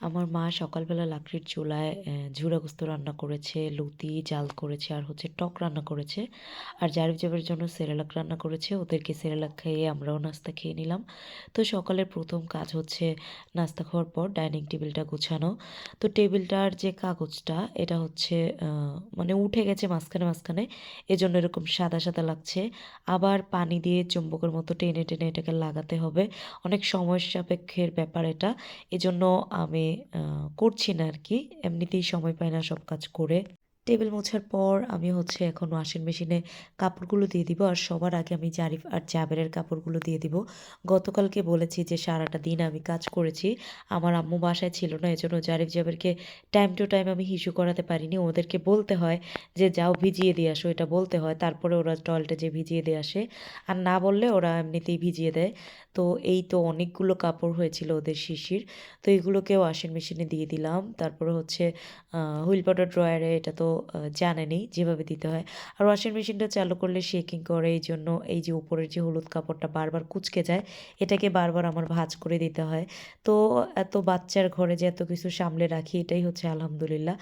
আমার মা সকালবেলা লাকড়ির চুলায় ঝুরা গোস্ত রান্না করেছে, লুতি, জাল করেছে, আর হচ্ছে টক রান্না করেছে। আর জারিফ জাবের জন্য সেরেলাক রান্না করেছে। ওদেরকে সেরেলাক খাইয়ে আমরাও নাস্তা খেয়ে নিলাম। তো সকালের প্রথম কাজ হচ্ছে নাস্তা খাওয়ার পর ডাইনিং টেবিলটা গুছানো। তো টেবিলটার যে কাগজটা, এটা হচ্ছে মানে উঠে গেছে মাঝখানে মাঝখানে। এজন্য এরকম সাদা সাদা লাগছে। আবার পানি দিয়ে চুম্বকের মতো টেনে টেনে এটাকে লাগাতে হবে। অনেক সময় সাপেক্ষের ব্যাপার এটা। এজন্য আমি করছি না আর কি। এমনিতেই সময় পায় না সব কাজ করে। টেবিল মোছার পর আমি হচ্ছে এখন ওয়াশিং মেশিনে কাপড়গুলো দিয়ে দিব। আর সবার আগে আমি জারিফ আর জাবেরের কাপড়গুলো দিয়ে দিব। গতকালকে বলেছি যে সারাটা দিন আমি কাজ করেছি। আমার আম্মু বাসায় ছিল না, এজন্য জারিফ জাবেরকে টাইম টু টাইম আমি হিসু করাতে পারিনি। ওদেরকে বলতে হয় যে, যাও ভিজিয়ে দিয়ে আসো। এটা বলতে হয়। তারপরে ওরা টয়লেটে যে ভিজিয়ে দিয়ে আসে। আর না বললে ওরা এমনিতেই ভিজিয়ে দেয়। তো এই তো অনেকগুলো কাপড় হয়েছিল ওদের শিশির। তো এগুলোকে ওয়াশিং মেশিনে দিয়ে দিলাম। তারপরে হচ্ছে হুইল পাউডার ড্রয়ারে এটা তো জানেনি যেভাবে দিতে হয়। আর ওয়াশিং মেশিনটা চালু করলে শেকিং করে, এই জন্য এই যে উপরের যে হলুদ কাপড়টা বারবার কুচকে যায়, এটাকে বারবার আমার ভাজ করে দিতে হয়। তো এত বাচ্চার ঘরে যে এত কিছু সামলে রাখি, এটাই হচ্ছে আলহামদুলিল্লাহ।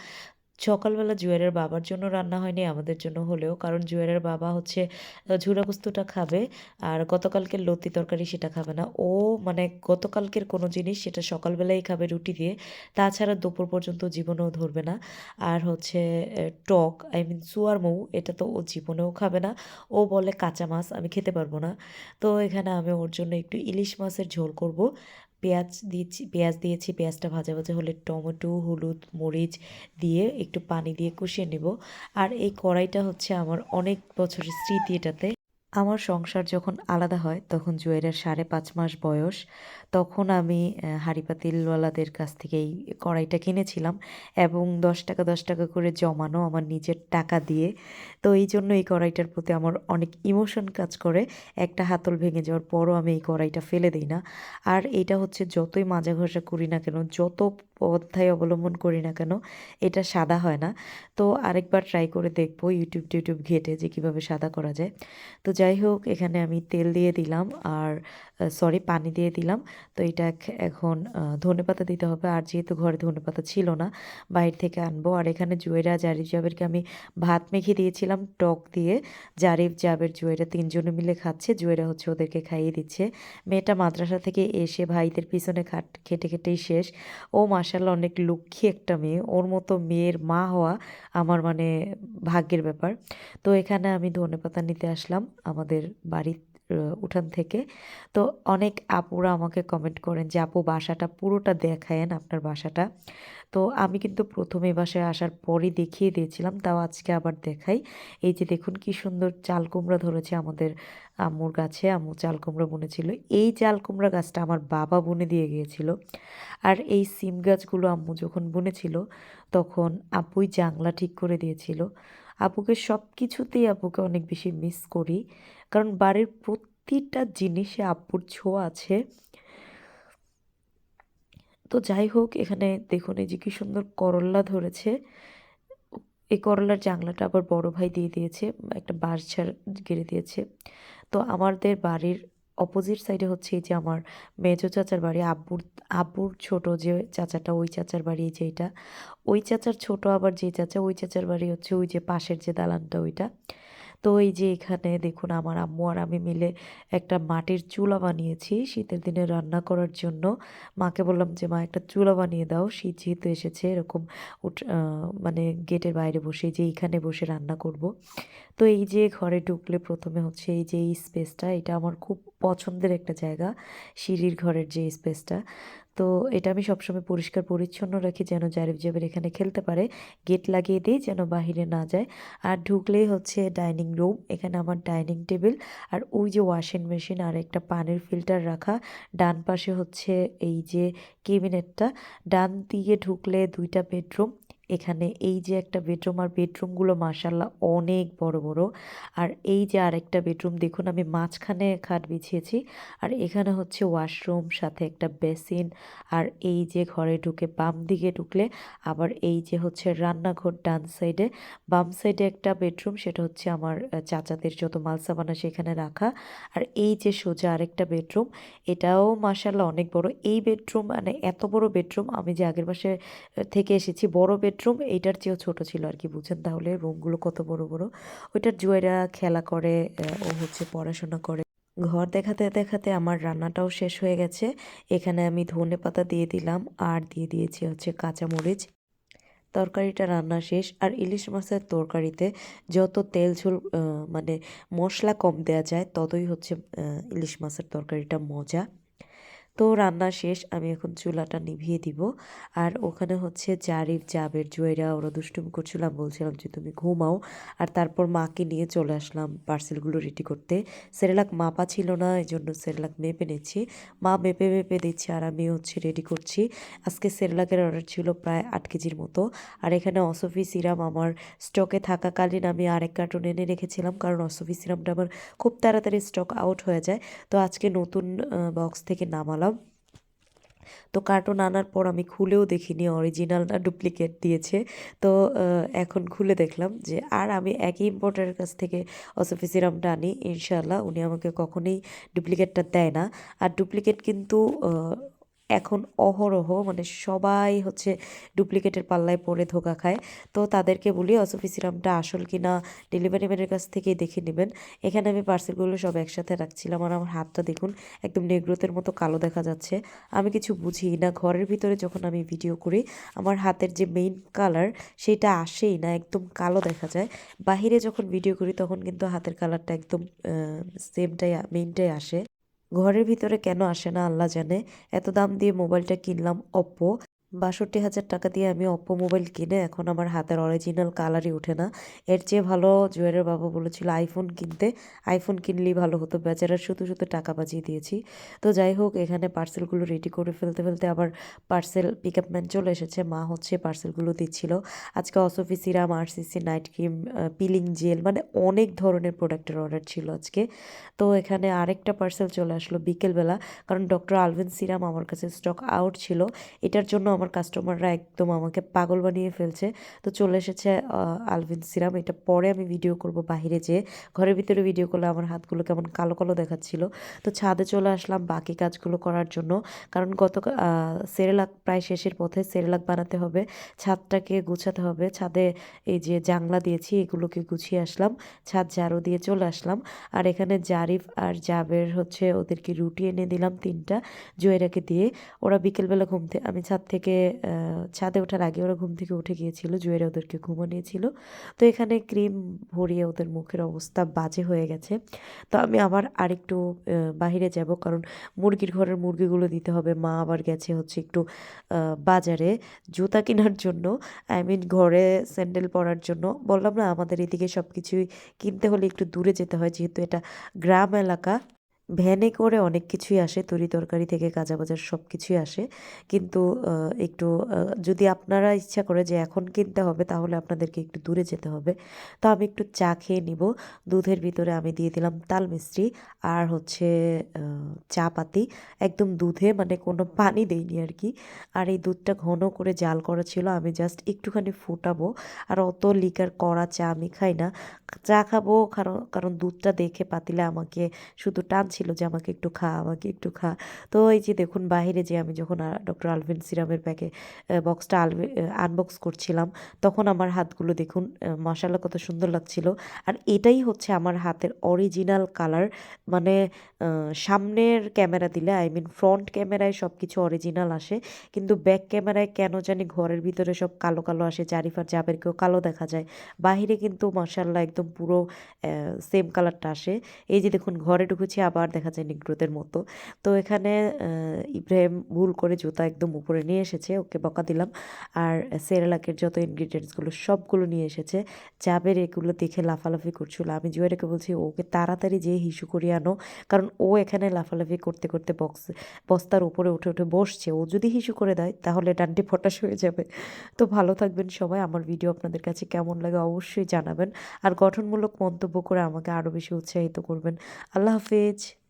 সকালবেলা জুয়েলের বাবার জন্য রান্না হয়নি, আমাদের জন্য হলেও। কারণ জুয়েলের বাবা হচ্ছে ঝুরা কুস্তুটা খাবে আর গতকালকের লতি তরকারি সেটা খাবে না। ও মানে গতকালকের কোনো জিনিস সেটা সকালবেলাই খাবে রুটি দিয়ে, তাছাড়া দুপুর পর্যন্ত জীবনেও ধরবে না। আর হচ্ছে টক, আই মিন সুয়ার মৌ, এটা তো ও জীবনেও খাবে না। ও বলে কাঁচা মাছ, আমি খেতে পারব না। তো এখানে আমি ওর জন্য একটু ইলিশ মাছের ঝোল করব। পেঁয়াজ দিয়েছি পেঁয়াজ দিয়েছি, পেঁয়াজটা ভাজা ভাজা হলে টমেটো, হলুদ, মরিচ দিয়ে একটু পানি দিয়ে কষিয়ে নেব। আর এই কড়াইটা হচ্ছে আমার অনেক বছরের স্মৃতি এটাতে। আমার সংসার যখন আলাদা হয়, তখন জুয়েলের সাড়ে পাঁচ মাস বয়স, তখন আমি হাঁড়ি পাতিলওয়ালাদের কাছ থেকে এই কড়াইটা কিনেছিলাম এবং দশ টাকা দশ টাকা করে জমানো আমার নিজের টাকা দিয়ে। তো এই জন্য এই কড়াইটার প্রতি আমার অনেক ইমোশন কাজ করে, একটা হাতল ভেঙে যাওয়ার পরও আমি এই কড়াইটা ফেলে দিই না। আর এটা হচ্ছে যতই মাজা ঘষা করি না কেন, যত অধ্যায় অবলম্বন করি না কেন, এটা সাদা হয় না। তো আরেকবার ট্রাই করে দেখব ইউটিউব টিউটিউব ঘেটে যে কীভাবে সাদা করা যায়। তো যাই হোক, এখানে আমি তেল দিয়ে দিলাম আর সরি পানি দিয়ে দিলাম। তো এটা এখন ধনে পাতা দিতে হবে। আর যেহেতু ঘরে ধনে পাতা ছিল না, বাইরে থেকে আনব। আর এখানে জুয়েরা, জারিফ জাবেরকে আমি ভাত মেখে দিয়েছিলাম টক দিয়ে। জারিফ, জাবের, জুয়েরা তিনজনে মিলে খাচ্ছে। জুয়েরা হচ্ছে ওদেরকে খাইয়ে দিচ্ছে। মেয়েটা মাদ্রাসা থেকে এসে ভাইদের পিছনে খাট, খেটে খেটেই শেষ। ও মাসাল্লাহ অনেক লক্ষ্মী একটা মেয়ে। ওর মতো মেয়ের মা হওয়া আমার মানে ভাগ্যের ব্যাপার। তো এখানে আমি ধনে পাতা নিতে আসলাম আমাদের বাড়ির উঠান থেকে। তো অনেক আপুরা আমাকে কমেন্ট করেন যে, আপু, বাসাটা পুরোটা দেখায়েন আপনার বাসাটা। তো আমি কিন্তু প্রথমে বাসায় আসার পরই দেখিয়ে দিয়েছিলাম, তাও আজকে আবার দেখাই। এই যে দেখুন কি সুন্দর চাল কুমড়া ধরেছে আমাদের আম্মুর গাছে, আম্মু চাল কুমড়া বুনেছিল। এই চাল কুমড়া গাছটা আমার বাবা বুনে দিয়ে গিয়েছিল। আর এই সিম গাছগুলো আম্মু যখন বুনেছিল, তখন আপুই জাংলা ঠিক করে দিয়েছিল। আপুকে সব কিছুতেই আপুকে অনেক বেশি মিস করি। কারণ বাড়ির প্রতিটা জিনিসে আব্বুর ছোঁয়া আছে। তো যাই হোক, এখানে দেখুন এই যে কি সুন্দর করল্লা ধরেছে। এই করলার জাংলাটা আবার বড় ভাই দিয়ে দিয়েছে, একটা বাঁশ ঝাড় গেড়ে দিয়েছে। তো আমাদের বাড়ির অপোজিট সাইডে হচ্ছে এই যে আমার মেজো চাচার বাড়ি, আব্বুর আব্বুর ছোট যে চাচাটা, ওই চাচার বাড়ি যে এটা। ওই চাচার ছোট আবার যে চাচা, ওই চাচার বাড়ি হচ্ছে ওই যে পাশের যে দালানটা ওইটা। তো এই যে এখানে দেখুন আমার আম্মু আর আমি মিলে একটা মাটির চুলা বানিয়েছি। শীতের দিনে রান্না করার জন্য মাকে বললাম যে, মা, একটা চুলা বানিয়ে দাও। শীত যেহেতু এসেছে, এরকম উঠ মানে গেটের বাইরে বসে যে এইখানে বসে রান্না করব। তো এই যে ঘরে ঢুকলে প্রথমে হচ্ছে এই যে এই স্পেসটা, এটা আমার খুব পছন্দের একটা জায়গা, সিঁড়ির ঘরের যে স্পেসটা। তো এটা আমি সবসময় পরিষ্কার পরিচ্ছন্ন রাখি যেন জারিফ জাবের এখানে খেলতে পারে। গেট লাগিয়ে দিই যেন বাহিরে না যায়। আর ঢুকলেই হচ্ছে ডাইনিং রুম, এখানে আমার ডাইনিং টেবিল আর ওই যে ওয়াশিং মেশিন আর একটা পানির ফিল্টার রাখা। ডান পাশে হচ্ছে এই যে কেবিনেটটা ডান দিয়ে ঢুকলে দুইটা বেডরুম এখানে এই যে একটা বেডরুম আর বেডরুমগুলো মাসাল্লাহ অনেক বড় বড়। আর এই যে আরেকটা বেডরুম দেখুন আমি মাঝখানে খাট বিছিয়েছি। আর এখানে হচ্ছে ওয়াশরুম, সাথে একটা বেসিন আর এই যে ঘরে ঢুকে বাম দিকে ঢুকলে আবার এই যে হচ্ছে রান্নাঘর ডান সাইডে। বাম সাইডে একটা বেডরুম সেটা হচ্ছে আমার চাচাদের যত মালসাবানা সেখানে রাখা। আর এই যে সোজা আরেকটা বেডরুম, এটাও মাসাল্লাহ অনেক বড়। এই বেডরুম মানে এত বড় বেডরুম আমি যে আগের মাসে থেকে এসেছি, বড় বেডরুম এইটার চেয়েও ছোট ছিল আর কি বুঝেন তাহলে রুমগুলো কত বড় বড়। ওইটার জুয়েরা খেলা করে ও হচ্ছে পড়াশোনা করে। ঘর দেখাতে দেখাতে আমার রান্নাটাও শেষ হয়ে গেছে। এখানে আমি ধনে পাতা দিয়ে দিলাম আর দিয়ে দিয়েছি হচ্ছে কাঁচামরিচ। তরকারিটা রান্না শেষ আর ইলিশ মাছের তরকারিতে যত তেল ঝোল মানে মশলা কম দেওয়া যায়, ততই হচ্ছে ইলিশ মাছের তরকারিটা মজা। তো রান্না শেষ, আমি এখন চুলাটা নিভিয়ে দিব। আর ওখানে হচ্ছে জারিফ, জাবের জুয়েরা ওরা দুষ্টুমি করছিলাম বলছিলাম যে, তুমি ঘুমাও। আর তারপর মাকে নিয়ে চলে আসলাম পার্সেলগুলো রেডি করতে। সেরেলাক মাপা ছিল না এই জন্য সেরেলাক মেপে নিচ্ছি। মা মেপে মেপে দিচ্ছে আর আমি হচ্ছে রেডি করছি। আজকে সেরেলাকের অর্ডার ছিল প্রায় আট কেজির মতো। আর এখানে অসফি সিরাম আমার স্টকে থাকাকালীন আমি আরেক কার্টুন এনে রেখেছিলাম। কারণ অসফি সিরামটা আমার খুব তাড়াতাড়ি স্টক আউট হয়ে যায়। তো আজকে নতুন বক্স থেকে নামালাম। তো কার্টুন আনার পর আমি খুলেও দেখিনি অরিজিনাল না ডুপ্লিকেট দিয়েছে। তো এখন খুলে দেখলাম যে, আর আমি একই ইম্পোর্টারের কাছ থেকে অসফি সিরামটা আনি ইনশাল্লাহ উনি আমাকে কখনোই ডুপ্লিকেটটা দেয় না। আর ডুপ্লিকেট কিন্তু এখন অহরহ মানে সবাই হচ্ছে ডুপ্লিকেটের পাল্লায় পড়ে ধোকা খায়। তো তাদেরকে বলি অসফি সিরামটা আসল কি না ডেলিভারি ম্যানের কাছ থেকেই দেখে নেবেন। এখানে আমি পার্সেলগুলো সব একসাথে রাখছিলাম আর আমার হাতটা দেখুন একদম নেগ্রোতের মতো কালো দেখা যাচ্ছে। আমি কিছু বুঝি না। ঘরের ভিতরে যখন আমি ভিডিও করি, আমার হাতের যে মেইন কালার সেটা আসেই না, একদম কালো দেখা যায়। বাহিরে যখন ভিডিও করি তখন কিন্তু হাতের কালারটা একদম সেমটাই মেইনটাই আসে। ঘরের ভিতরে কেন আসে না আল্লাহ জানে। এত দাম দিয়ে মোবাইলটা কিনলাম অপ্পো বাষট্টি হাজার টাকা দিয়ে আমি অপ্পো মোবাইল কিনে এখন আমার হাতের অরিজিনাল কালারই ওঠে না। এর চেয়ে ভালো জুয়েলের বাবা বলেছিল আইফোন কিনতে। আইফোন কিনলেই ভালো হতো, বেচারা শুধু শুধু টাকা বাজিয়ে দিয়েছি। তো যাই হোক, এখানে পার্সেলগুলো রেডি করে ফেলতে ফেলতে আবার পার্সেল পিক আপ ম্যান চলে এসেছে। মা হচ্ছে পার্সেলগুলো দিচ্ছিল। আজকে অসফি সিরাম আরসিসি নাইট ক্রিম পিলিং জেল মানে অনেক ধরনের প্রোডাক্টের অর্ডার ছিল আজকে। তো এখানে আরেকটা পার্সেল চলে আসলো বিকেলবেলা, কারণ ডক্টর আলভিন সিরাম আমার কাছে স্টক আউট ছিল। এটার জন্য আমার কাস্টমাররা একদম আমাকে পাগল বানিয়ে ফেলছে। তো চলে এসেছে আলভিন সিরাম এটা পরে আমি ভিডিও করব বাইরে যেয়ে। ঘরের ভিতরে ভিডিও করলে আমার হাতগুলো কেমন কালো কালো দেখাচ্ছিল। তো ছাদে চলে আসলাম বাকি কাজগুলো করার জন্য। কারণ গত সেরেলাক প্রায় শেষের পথে সেরেলাক বানাতে হবে। ছাদটাকে গুছাতে হবে। ছাদে এই যে জাংলা দিয়েছি, এগুলোকে গুছিয়ে আসলাম। ছাদ ঝাড়ু দিয়ে চলে আসলাম। আর এখানে জারিফ আর জাবের হচ্ছে ওদেরকে রুটি এনে দিলাম তিনটা জয়েরাকে দিয়ে। ওরা বিকেলবেলা ঘুম থেকে আমি ছাদ থেকে আহ, ছাদে ওঠার আগে ওরা ঘুম থেকে উঠে গিয়েছিল জয়েরা ওদেরকে ঘুমানিয়েছিল তো এখানে ক্রিম ভরিয়ে ওদের মুখের অবস্থা বাজে হয়ে গেছে। তো আমি আবার আরেকটু বাহিরে যাব কারণ মুরগির ঘরের মুরগিগুলো দিতে হবে। মা আবার গেছে হচ্ছে একটু বাজারে জুতা কেনার জন্য। আই মিন ঘরে স্যান্ডেল পরার জন্য। বললাম না আমাদের এদিকে সব কিছুই কিনতে হলে একটু দূরে যেতে হয় যেহেতু এটা গ্রাম এলাকা। ভ্যানে করে অনেক কিছুই আসে, তরি তরকারি থেকে কাঁচা বাজার সব কিছুই আসে। কিন্তু একটু যদি আপনারা ইচ্ছা করে যে এখন কিনতে হবে তাহলে আপনাদেরকে একটু দূরে যেতে হবে। তো আমি একটু চা খেয়ে নিব। দুধের ভিতরে আমি দিয়ে দিলাম তাল মিস্ত্রি আর হচ্ছে চা পাতি। একদম দুধে মানে কোনো পানি দেইনি আর কি। আর এই দুধটা ঘন করে জাল করা ছিল, আমি জাস্ট একটুখানি ফুটাবো। আর অত লিকার করা চা আমি খাই না। চা খাব কারণ কারণ দুধটা দেখে পাতিলে আমাকে শুধু টানছিল যে, আমাকে একটু খা, আমাকে একটু খা। তো এই যে দেখুন, বাইরে যে আমি যখন ডক্টর আলভিন সিরামের প্যাকে বক্সটা আলভি আনবক্স করছিলাম, তখন আমার হাতগুলো দেখুন মশালা কত সুন্দর লাগছিল। আর এটাই হচ্ছে আমার হাতের অরিজিনাল কালার মানে সামনের ক্যামেরা দিলে আই মিন ফ্রন্ট ক্যামেরায় সব কিছু অরিজিনাল আসে, কিন্তু ব্যাক ক্যামেরায় কেন জানি ঘরের ভিতরে সব কালো কালো আসে জারিফার জাবেরকেও কালো দেখা যায়। বাহিরে কিন্তু মার্শাল্লাহ একদম পুরো সেম কালারটা আসে। এই যে দেখুন, ঘরে ঢুকেছি, আবার দেখা যায় নিগ্রোদের মতো। তো এখানে ইব্রাহিম ভুল করে জুতা একদম উপরে নিয়ে এসেছে, ওকে বকা দিলাম। আর সেরেলাকের যত ইনগ্রিডিয়েন্টসগুলো সবগুলো নিয়ে এসেছে। জাবের এগুলো দেখে লাফালাফি করছিল। আমি জুয়েরাকে বলছি, ওকে তাড়াতাড়ি যেয়ে হিসু করিয়ে আনো। কারণ ও এখানে লাফালাফি করতে করতে বক্স, বস্তার উপরে উঠে উঠে বসছে। ও যদি হিসু করে দেয়, তাহলে ডান্ডি ফটাশ হয়ে যাবে। তো ভালো থাকবেন সবাই। আমার ভিডিও আপনাদের কাছে কেমন লাগে অবশ্যই জানাবেন। আর গঠনমূলক মন্তব্য করে আমাকে আরও বেশি উৎসাহিত করবেন। আল্লাহ হাফেজ।